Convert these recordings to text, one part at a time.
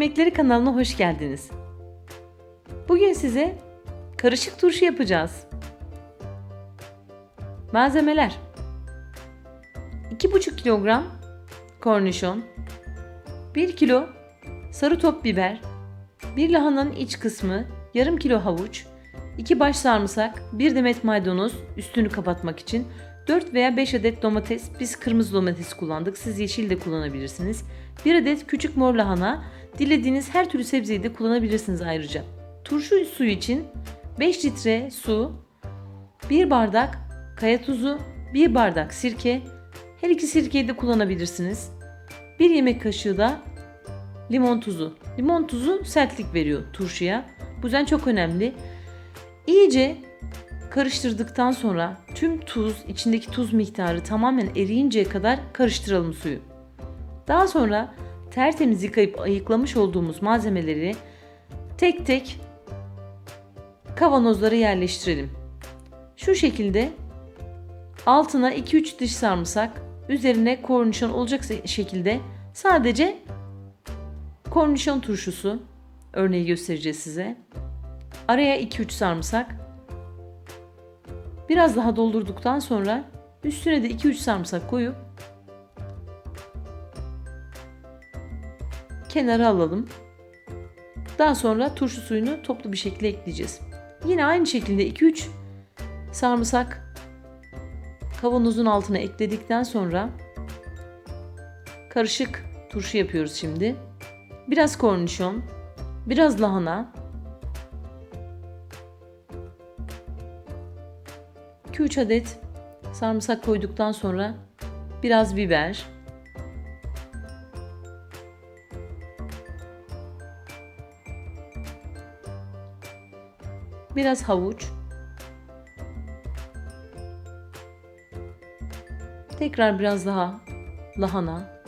Yemekleri kanalına hoş geldiniz. Bugün size karışık turşu yapacağız. Malzemeler 2,5 kilogram kornişon 1 kilo sarı top biber 1 lahananın iç kısmı yarım kilo havuç 2 baş sarımsak 1 demet maydanoz üstünü kapatmak için 4 veya 5 adet domates biz kırmızı domates kullandık siz yeşil de kullanabilirsiniz 1 adet küçük mor lahana dilediğiniz her türlü sebzeyi de kullanabilirsiniz ayrıca turşu suyu için 5 litre su 1 bardak kaya tuzu 1 bardak sirke her iki sirkeyi de kullanabilirsiniz 1 yemek kaşığı da limon tuzu. Limon tuzu sertlik veriyor turşuya. Bu yüzden çok önemli. İyice karıştırdıktan sonra tüm tuz, içindeki tuz miktarı tamamen eriyinceye kadar karıştıralım suyu. Daha sonra tertemiz yıkayıp ayıklamış olduğumuz malzemeleri tek tek kavanozlara yerleştirelim. Şu şekilde altına 2-3 diş sarımsak, üzerine kornişon olacak şekilde sadece kornişon turşusu örneği göstereceğiz size. Araya 2-3 sarımsak. Biraz daha doldurduktan sonra üstüne de 2-3 sarımsak koyup kenara alalım. Daha sonra turşu suyunu toplu bir şekilde ekleyeceğiz. Yine aynı şekilde 2-3 sarımsak kavanozun altına ekledikten sonra karışık turşu yapıyoruz şimdi. Biraz kornişon, biraz lahana, 2-3 adet sarımsak koyduktan sonra biraz biber, biraz havuç, tekrar biraz daha lahana,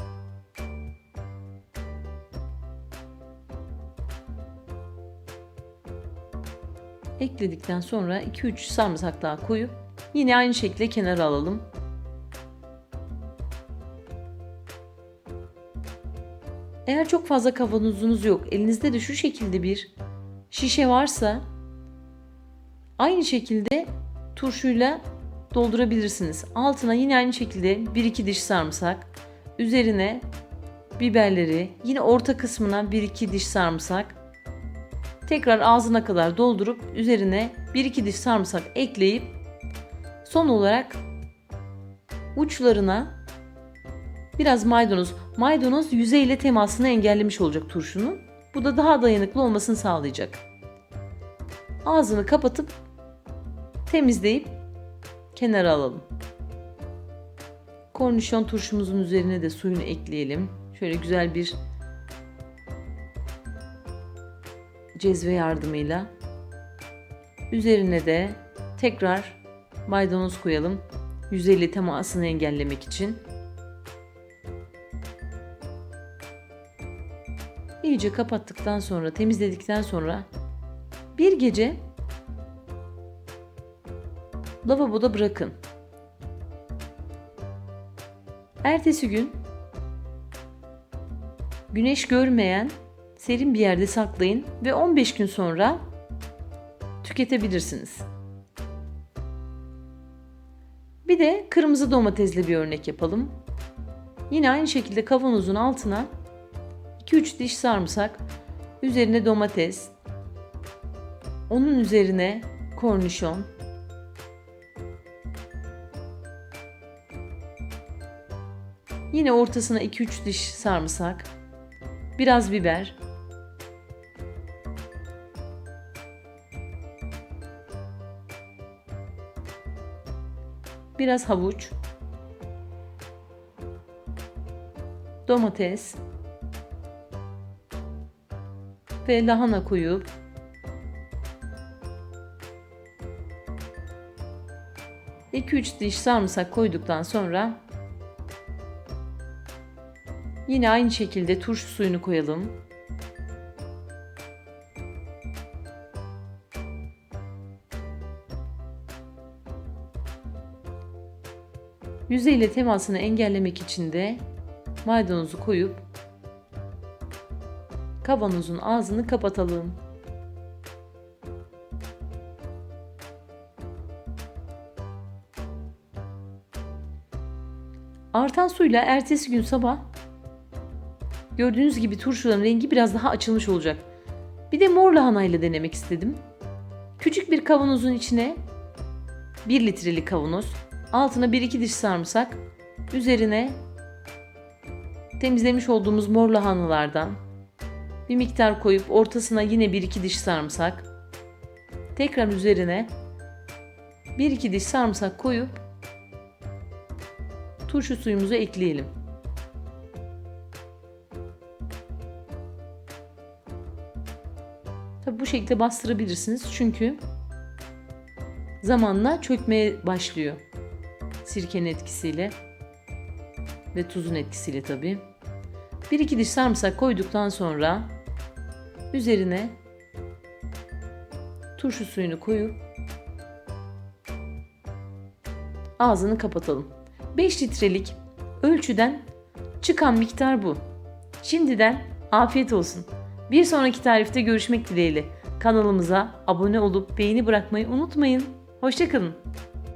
ekledikten sonra 2-3 sarımsak daha koyup yine aynı şekilde kenara alalım. Eğer çok fazla kavanozunuz yok, elinizde de şu şekilde bir şişe varsa aynı şekilde turşuyla doldurabilirsiniz. Altına yine aynı şekilde 1-2 diş sarımsak, üzerine biberleri, yine orta kısmına 1-2 diş sarımsak, tekrar ağzına kadar doldurup üzerine 1-2 diş sarımsak ekleyip son olarak uçlarına biraz maydanoz. Maydanoz yüzeyle temasını engellemiş olacak turşunun. Bu da daha dayanıklı olmasını sağlayacak. Ağzını kapatıp temizleyip kenara alalım. Kornişon turşumuzun üzerine de suyunu ekleyelim. Şöyle güzel bir cezve yardımıyla üzerine de tekrar maydanoz koyalım. Yüzeyle temasını engellemek için. İyice kapattıktan sonra, temizledikten sonra bir gece lavaboda bırakın. Ertesi gün güneş görmeyen serin bir yerde saklayın ve 15 gün sonra tüketebilirsiniz. Bir de kırmızı domatesli bir örnek yapalım. Yine aynı şekilde kavanozun altına 2-3 diş sarımsak, üzerine domates, onun üzerine kornişon, Yine ortasına 2-3 diş sarımsak, biraz biber, biraz havuç, domates. Ve lahana koyup iki üç diş sarımsak koyduktan sonra yine aynı şekilde turşu suyunu koyalım. Yüzeyle temasını engellemek için de maydanozu koyup kavanozun ağzını kapatalım. Artan suyla ertesi gün sabah gördüğünüz gibi turşuların rengi biraz daha açılmış olacak. Bir de mor lahanayla denemek istedim. Küçük bir kavanozun içine 1 litrelik kavanoz, altına 1-2 diş sarımsak, üzerine temizlemiş olduğumuz mor lahanalardan bir miktar koyup ortasına yine 1-2 diş sarımsak, tekrar üzerine 1-2 diş sarımsak koyup turşu suyumuzu ekleyelim. Tabi bu şekilde bastırabilirsiniz çünkü zamanla çökmeye başlıyor. Sirkenin etkisiyle ve tuzun etkisiyle tabi. Bir iki diş sarımsak koyduktan sonra üzerine turşu suyunu koyup ağzını kapatalım. 5 litrelik ölçüden çıkan miktar bu. Şimdiden afiyet olsun. Bir sonraki tarifte görüşmek dileğiyle. Kanalımıza abone olup beğeni bırakmayı unutmayın. Hoşçakalın.